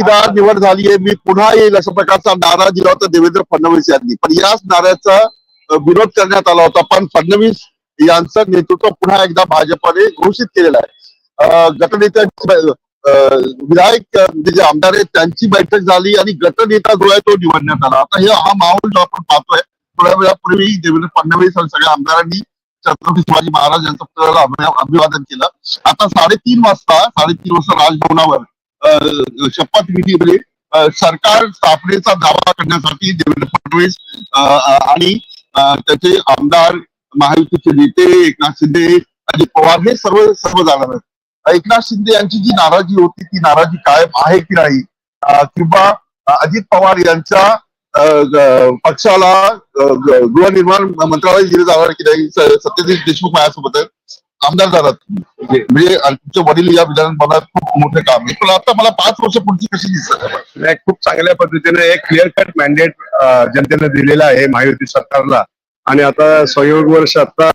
एकदा निवड झाली आहे. मी पुन्हा येईल अशा प्रकारचा नारा दिला होता देवेंद्र फडणवीस यांनी. पण याच नाऱ्याचा विरोध करण्यात आला होता. पण फडणवीस यांचं नेतृत्व पुन्हा एकदा भाजपने घोषित केलेलं आहे. अ, गटनेत्यांची विधायक म्हणजे जे आमदार आहेत त्यांची बैठक झाली आणि गटनेता जो आहे तो निवडण्यात आला. आता हे हा माहोल जो आपण पाहतोय थोड्या वेळापूर्वी देवेंद्र फडणवीस आणि सगळ्या आमदारांनी छत्रपती शिवाजी महाराज यांचं अभिवादन केलं. आता साडेतीन वाजता साडेतीन वाजता राजभवनावर शपथविधीमध्ये म्हणजे, सरकार स्थापनेचा दावा करण्यासाठी देवेंद्र फडणवीस आणि त्याचे आमदार महायुतीचे नेते एकनाथ शिंदे अजित पवार हे सर्व सर्व जाणार आहेत. एकनाथ शिंदे यांची जी नाराजी होती ती नाराजी कायम आहे की नाही? किंवा अजित पवार यांच्या पक्षाला गृहनिर्माण मंत्रालय दिले जाणार की नाही? सत्यजित देशमुख माझ्यासोबत आहेत. आमदार झालात म्हणजे, म्हणजे तुमचे वडील या विधानभवनात खूप मोठे काम आहे. पण आता मला पाच वर्ष पुढची कशी दिसत नाही, खूप चांगल्या पद्धतीने एक क्लिअर कट मॅन्डेट जनतेने दिलेला आहे महायुती सरकारला. आणि आता संयोग वर्ष आता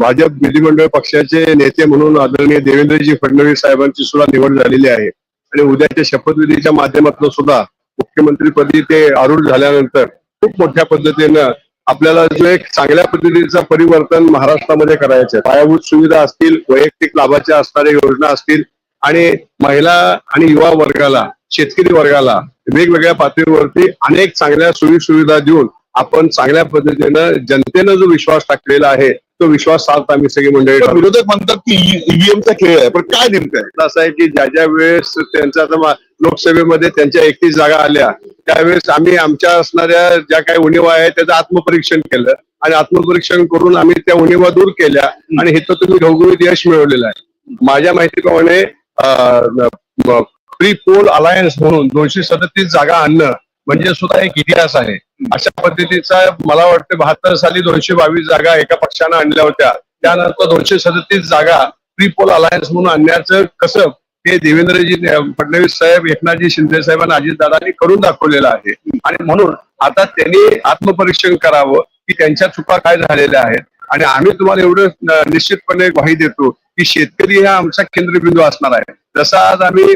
भाजप विधिमंडळ पक्षाचे नेते म्हणून आदरणीय देवेंद्रजी फडणवीस साहेबांची सुद्धा निवड झालेली आहे. आणि उद्याच्या शपथविधीच्या माध्यमातून सुद्धा मुख्यमंत्रीपदी ते आरूढ झाल्यानंतर खूप मोठ्या पद्धतीनं आपल्याला जो एक चांगल्या पद्धतीचा परिवर्तन महाराष्ट्रामध्ये करायचं आहे. पायाभूत सुविधा असतील वैयक्तिक लाभाच्या असणाऱ्या योजना असतील आणि महिला आणि युवा वर्गाला शेतकरी वर्गाला वेगवेगळ्या पातळीवरती अनेक चांगल्या सोयी सुविधा देऊन आपण चांगल्या पद्धतीनं जनतेनं जो विश्वास टाकलेला आहे तो विश्वास सार्थ आम्ही सगळी मंडळी. विरोधक म्हणतात की ईव्हीएमचा खेळ आहे पण काय नेमकं आहे? असं आहे की ज्या ज्या वेळेस त्यांचा आता लोकसभेमध्ये त्यांच्या एकतीस जागा आल्या त्यावेळेस आम्ही आमच्या असणाऱ्या ज्या काही उणीवा आहेत त्याचं आत्मपरीक्षण केलं. आणि आत्मपरीक्षण करून आम्ही त्या उणीवा दूर केल्या. आणि हे तर तुम्ही घवघवीत यश मिळवलेलं आहे. माझ्या माहितीप्रमाणे प्री पोल अलायन्स म्हणून दोनशे सदतीस जागा आणणं म्हणजे सुद्धा एक इतिहास आहे. अशा पद्धतीचा मला वाटतं बहात्तर साली दोनशे बावीस जागा एका पक्षानं आणल्या होत्या. त्यानंतर दोनशे सदतीस जागा प्री पोल अलायन्स म्हणून आणण्याचं कसं हे देवेंद्रजी फडणवीस साहेब एकनाथजी शिंदे साहेब आणि अजितदादांनी करून दाखवलेलं आहे. आणि म्हणून आता त्यांनी आत्मपरीक्षण करावं की त्यांच्या चुका काय झालेल्या आहेत. आणि आम्ही तुम्हाला एवढं निश्चितपणे ग्वाही देतो की शेतकरी हा आमचा केंद्रबिंदू असणार आहे. जसा आज आम्ही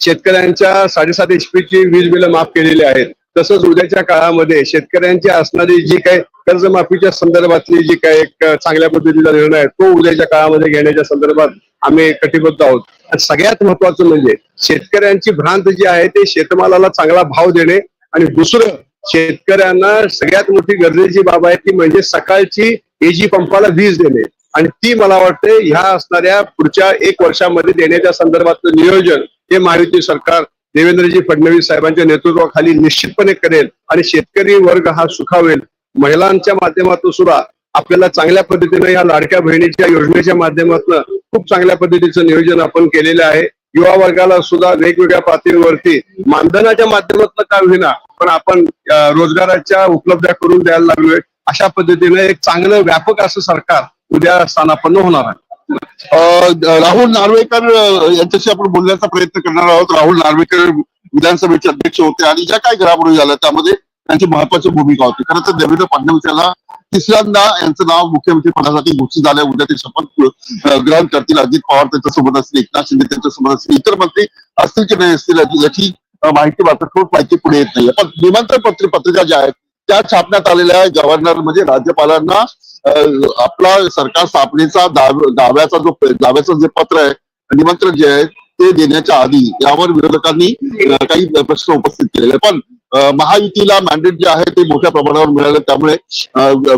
शेतकऱ्यांच्या साडेसात एचपी ची वीज बिलं माफ केलेली आहेत. तसंच उद्याच्या काळामध्ये शेतकऱ्यांची असणारी जी काही कर्जमाफीच्या संदर्भातली जी काही एक चांगल्या पद्धतीचा निर्णय आहे तो उद्याच्या काळामध्ये घेण्याच्या संदर्भात आम्ही कटिबद्ध आहोत. आणि सगळ्यात महत्वाचं म्हणजे शेतकऱ्यांची भ्रांत जी आहे ते शेतमालाला चांगला भाव देणे आणि दुसरं शेतकऱ्यांना सगळ्यात मोठी गरजेची बाब आहे ती म्हणजे सकाळची एजी पंपाला वीज देणे. आणि ती मला वाटते ह्या असणाऱ्या पुढच्या एक वर्षामध्ये देण्याच्या संदर्भातलं नियोजन हे महायुती सरकार देवेंद्रजी फडणवीस साहेबांच्या नेतृत्वाखाली निश्चितपणे करेल आणि शेतकरी वर्ग हा सुखावेल. महिलांच्या माध्यमातून सुद्धा आपल्याला चांगल्या पद्धतीने या लाडक्या बहिणीच्या योजनेच्या माध्यमातून खूप चांगल्या पद्धतीचं नियोजन आपण केलेलं आहे. युवा वर्गाला सुद्धा वेगवेगळ्या पातळीवरती मानधनाच्या माध्यमातून का होईना पण आपण रोजगाराच्या उपलब्ध करून द्यायला लागलोय. अशा पद्धतीने एक चांगलं व्यापक असं सरकार उद्या स्थानापन्न होणार आहे. राहुल नार्वेकर यांच्याशी आपण बोलण्याचा प्रयत्न करणार आहोत. राहुल नार्वेकर विधानसभेचे अध्यक्ष होते आणि ज्या काही घडामोडी झाल्या त्यामध्ये त्यांची महत्वाची भूमिका होती. खरं तर देवेंद्र फडणवीस यांना तिसऱ्यांदा यांचं नाव मुख्यमंत्री पदासाठी घोषित झालं उद्या ते शपथ ग्रहण करतील. अजित पवार त्यांच्यासोबत असतील एकनाथ शिंदे त्यांच्यासोबत असतील इतर मंत्री असतील की नाही असतील याची- माहिती मात्र ठोस माहिती पुढे येत नाही पण निमंत्रण पत्र पत्रिका ज्या आहेत त्या छापण्यात आलेल्या आहे गव्हर्नर म्हणजे राज्यपालांना आपला सरकार स्थापनेचा दाव्याचा जो दाव्याचं जे पत्र आहे निमंत्रण जे आहे ते देण्याच्या आधी यावर विरोधकांनी काही प्रश्न उपस्थित केलेले. पण महायुतीला मॅन्डेट जे आहे ते मोठ्या प्रमाणावर मिळालं. त्यामुळे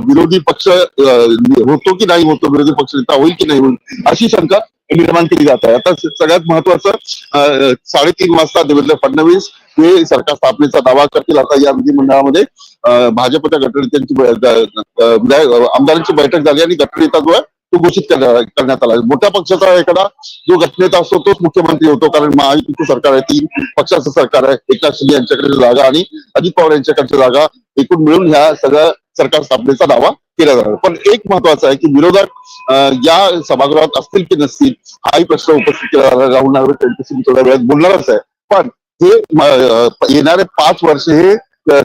विरोधी पक्ष होतो की नाही होतो विरोधी पक्ष नेता होईल की नाही होईल अशी शंका निर्माण केली जात आहे. आता सगळ्यात महत्वाचं साडेतीन वाजता देवेंद्र फडणवीस हे सरकार स्थापनेचा दावा करतील. आता या विधिमंडळामध्ये भाजपच्या गटनेत्यांची आमदारांची बैठक झाली आणि गटनेता जो आहे तो घोषित करण्यात आला. मोठ्या पक्षाचा एखादा जो गटनेता असतो तोच मुख्यमंत्री होतो कारण महायुतीचं सरकार आहे तीन पक्षाचं सरकार आहे एकनाथ शिंदे यांच्याकडे जागा आणि अजित पवार यांच्याकडच्या जागा एकूण मिळून ह्या सगळ्या सरकार स्थापनेचा दावा केला जाणार पण एक महत्वाचं आहे की विरोधक या सभागृहात असतील की नसतील हाही प्रश्न उपस्थित केला जाणार राहुल नार्वे त्यांच्याशी थोड्या वेळात बोलणारच आहे. पण हे येणारे पाच वर्ष हे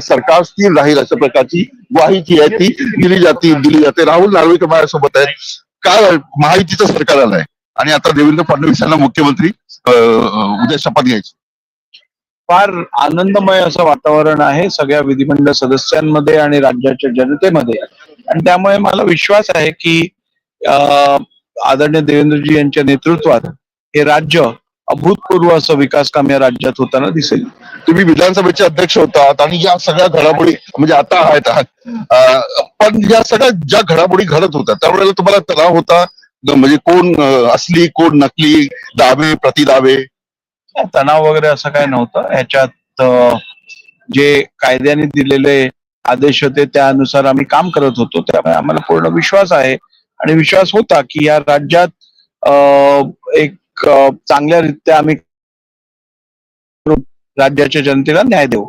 सरकार स्थिर राहील अशा प्रकारची ग्वाही जी आहे ती दिली जाते दिली जाते. राहुल नार्वेकर माझ्यासोबत आहेत. काय महायुतीचं सरकार आलंय. आणि आता देवेंद्र फडणवीस यांना मुख्यमंत्री अ, उद्या शपथ घ्यायची. फार आनंदमय असं वातावरण आहे सगळ्या विधिमंडळ सदस्यांमध्ये आणि राज्याच्या जनतेमध्ये. आणि त्यामुळे मला विश्वास आहे की आदरणीय देवेंद्रजी यांच्या नेतृत्वात हे राज्य अभूतपूर्व असं विकास काम या राज्यात होताना दिसेल. तुम्ही विधानसभेचे अध्यक्ष होतात आणि या सगळ्या घडामोडी म्हणजे आता आहेत आहात. पण या सगळ्या ज्या घडामोडी घडत होत्या त्यावेळेला तुम्हाला तणाव होता? म्हणजे कोण असली कोण नकली दावे प्रतिदावे? तणाव वगैरे असं काय नव्हतं. ह्याच्यात जे कायद्याने दिलेले आदेश होते त्यानुसार आम्ही काम करत होतो. त्यामुळे आम्हाला पूर्ण विश्वास आहे. आणि विश्वास होता की या राज्यात एक अं, चांगल्या रीत्या आम्ही राज्याच्या जनतेला न्याय देऊ.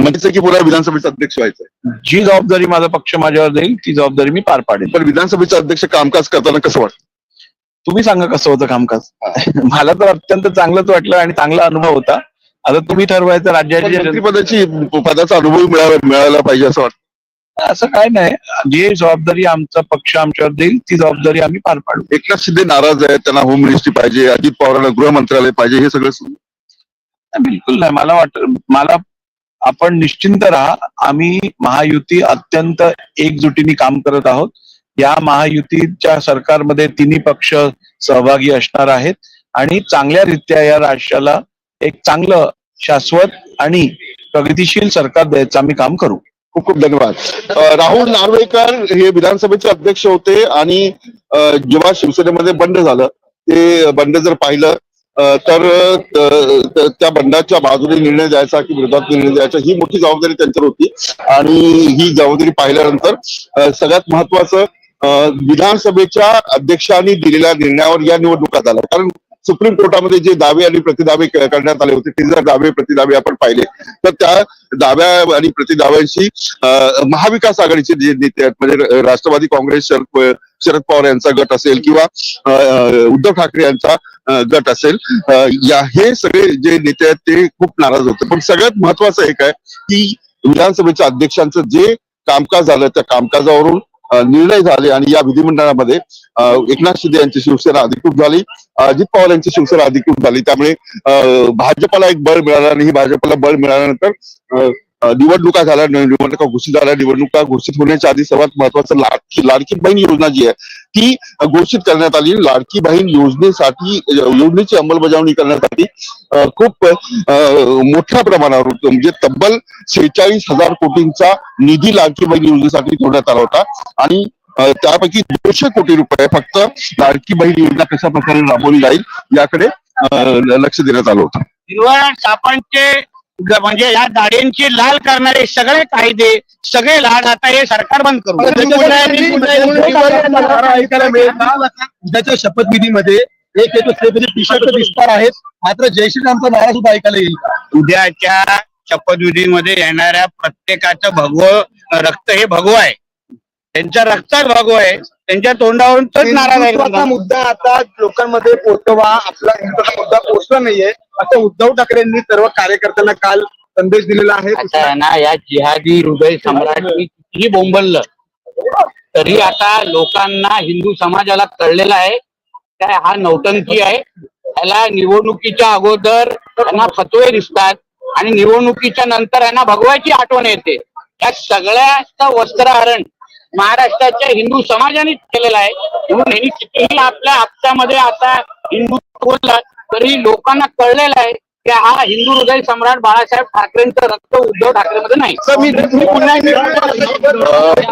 म्हणजे की पुन्हा विधानसभेचे अध्यक्ष व्हायचं जी जबाबदारी माझा पक्ष माझ्यावर देईल ती जबाबदारी मी पार पाडेल पण विधानसभेचे अध्यक्ष कामकाज करताना कसं वाटतं? तुम्ही सांगा कसं होतं कामकाज? मला तर अत्यंत चांगलंच वाटलं आणि चांगला अनुभव होता. आता तुम्ही ठरवायचं पण राज्याची जनता- मंत्रिपदाची पदाचा अनुभव मिळाला मिळायला पाहिजे असं वाटतं. असं काय नाही. जी जबाबदारी आमचा पक्ष आमच्यावर देईल ती जबाबदारी आम्ही पार पाडू. एकनाथ शिंदे नाराज आहेत त्यांना होम मिनिस्ट्री पाहिजे अजित पवारांना गृह मंत्रालय पाहिजे हे सगळं बिलकुल नाही. मला वाट मला आपण निश्चिंत राहा आम्ही महायुती अत्यंत एकजुटीने काम करत आहोत. या महायुतीच्या सरकारमध्ये तिन्ही पक्ष सहभागी असणार आहेत. आणि चांगल्या रीत्या या राष्ट्राला एक चांगलं शाश्वत आणि प्रगतिशील सरकार द्यायचं आम्ही काम करू. खूप खूप धन्यवाद. राहुल नार्वेकर हे विधानसभेचे अध्यक्ष होते आणि जेव्हा शिवसेनेमध्ये बंड झालं ते बंड जर पाहिलं तर त्या बंडाच्या बाजूने निर्णय द्यायचा की विरोधात निर्णय द्यायचा ही मोठी जबाबदारी त्यांच्यावर होती. आणि ही जबाबदारी पाहिल्यानंतर सगळ्यात महत्वाचं विधानसभेच्या अध्यक्षांनी दिलेल्या निर्णयावर या निवडणुका झाल्या. कारण सुप्रीम कोर्टामध्ये जे दावे आणि प्रतिदावे करण्यात आले होते ते जर दावे प्रतिदावे आपण पाहिले. तर त्या दाव्या आणि प्रतिदाव्यांशी महाविकास आघाडीचे जे नेते आहेत म्हणजे राष्ट्रवादी काँग्रेस शरद शरद पवार यांचा गट असेल किंवा उद्धव ठाकरे यांचा गट असेल या हे सगळे जे नेते आहेत ते खूप नाराज होते. पण सगळ्यात महत्वाचं एक आहे की विधानसभेच्या अध्यक्षांचं जे कामकाज झालं त्या कामकाजावरून निर्णय झाले आणि या विधिमंडळामध्ये एकनाथ शिंदे यांची शिवसेना अधिकृत झाली अजित पवार यांची शिवसेना अधिकृत झाली. त्यामुळे भाजपाला भाजपला एक बळ मिळालं आणि ही भाजपाला बळ मिळाल्यानंतर निवडणुका झाल्या निवडणुका घोषित झाल्या. निवडणुका घोषित होण्याच्या आधी सर्वात महत्वाचं लाडकी लाडकी बहीण योजना जी आहे ती घोषित करण्यात आली. लाडकी बहीण योजनेसाठी योजनेची अंमलबजावणी करण्यासाठी खूप मोठ्या प्रमाणावर म्हणजे तब्बल शेहेचाळीस हजार कोटींचा निधी लाडकी बहीण योजनेसाठी ठेवण्यात आला होता. आणि त्यापैकी दोनशे कोटी रुपये फक्त लाडकी बहीण योजना कशा प्रकारे राबवली जाईल याकडे लक्ष देण्यात आलं होतं. हिरवळ सापांचे म्हणजे या दाढींची लाल करणारे सगळे कायदे सगळे लाड आता हे सरकार बंद करू ऐकायला मिळेल का? उद्याच्या शपथविधीमध्ये एक एक टी शर्ट दिसणार आहेत मात्र जय श्रीरामचा नारा सुद्धा ऐकायला येईल? उद्याच्या शपथविधीमध्ये येणाऱ्या प्रत्येकाचं भगव रक्त हे भगव आहे त्यांच्या रक्तात भगव आहे. त्यांच्या तोंडावरून तोच नारा हिंदुत्वाचा जाईल मुद्दा आता लोकांमध्ये पोहोचवा आपला हिंदुत्वाचा मुद्दा पोहोचला नाहीये. असं उद्धव ठाकरेंनी सर्व कार्यकर्त्यांना काल संदेश दिलेला आहे. आता आहे ना या जिहादी हृदय सम्राटनी कितीही बोंबललं तरी आता लोकांना हिंदू समाजाला कळलेलं आहे. काय हा नौटंकी आहे. त्याला निवडणुकीच्या अगोदर त्यांना फतवे दिसतात आणि निवडणुकीच्या नंतर यांना भगवाची आठवण येते. या सगळ्याचं वस्त्रहरण महाराष्ट्राच्या हिंदू समाजाने केलेलं आहे. म्हणून हे कितीही आपल्या आपच्यामध्ये आता हिंदू बोलला तरी लोकांना कळलेलं आहे की हा हिंदू हृदय सम्राट बाळासाहेब ठाकरेंचं रक्त उद्धव ठाकरेमध्ये नाही.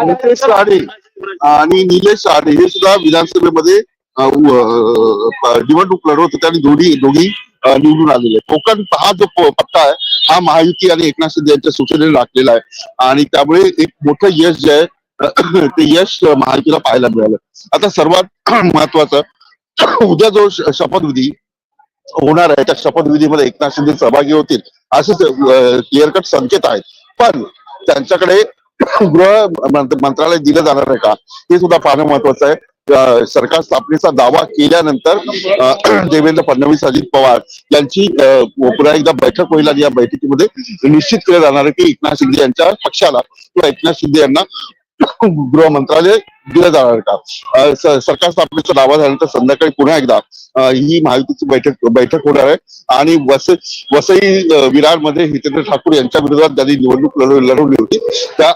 नितेश राणे आणि निलेश राणे हे सुद्धा विधानसभेमध्ये निवडणूक लढवत होते आणि दोन्ही दोघी निवडून आलेले आहेत. कोकण हा जो पत्ता पट्टा आहे हा महायुती आणि एकनाथ शिंदे यांच्या सूचनेने राखलेला आहे. आणि त्यामुळे एक मोठं यश जे आहे ते यश महायुतीला पाहायला मिळालं. आता सर्वात महत्वाचं उद्या जो शपथविधी होणार आहे त्या शपथविधीमध्ये एकनाथ शिंदे सहभागी होतील असेच क्लिअर कट संकेत आहेत. पण त्यांच्याकडे गृह मंत्रालय दिलं जाणार आहे का? हे सुद्धा पाहणं महत्वाचं आहे. सरकार स्थापनेचा दावा केल्यानंतर देवेंद्र फडणवीस अजित पवार यांची पुन्हा एकदा बैठक होईल आणि या बैठकीमध्ये निश्चित केलं जाणार आहे की एकनाथ शिंदे यांच्या पक्षाला किंवा एकनाथ शिंदे यांना गृह मंत्रालय दिलं जाणार का सरकार स्थापनेचा दावा झाल्यानंतर संध्याकाळी पुन्हा एकदा ही महायुतीची बैठक बैठक होणार आहे. आणि वसई वसई विरारमध्ये हितेंद्र ठाकूर यांच्या विरोधात ज्यांनी निवडणूक लढवली होती त्या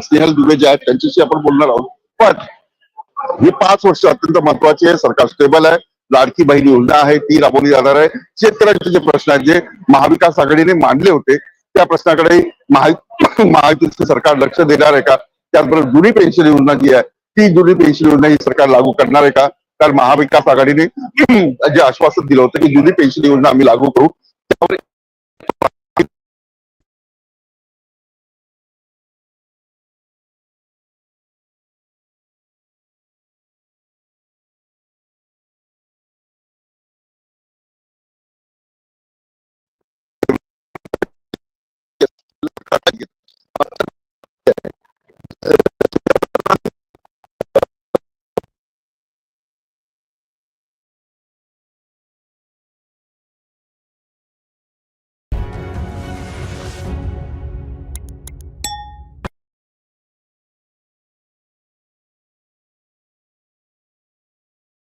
स्नेहल दुबे जे आहेत त्यांच्याशी आपण बोलणार आहोत. पण ही पाच वर्ष अत्यंत महत्वाची आहे. सरकार स्टेबल आहे. लाडकी बहीण योजना आहे. ती राबवली जाणार आहे. शेतकऱ्यांचे जे प्रश्न आहेत जे महाविकास आघाडीने मांडले होते त्या प्रश्नाकडे महायु महायुतीचं सरकार लक्ष देणार आहे का? त्याचबरोबर जुनी पेन्शन योजना जी आहे ती जुनी पेन्शन योजना ही सरकार लागू करणार आहे का? कारण महाविकास आघाडीने जे आश्वासन दिलं होतं की जुनी पेन्शन योजना आम्ही लागू करू. त्यावर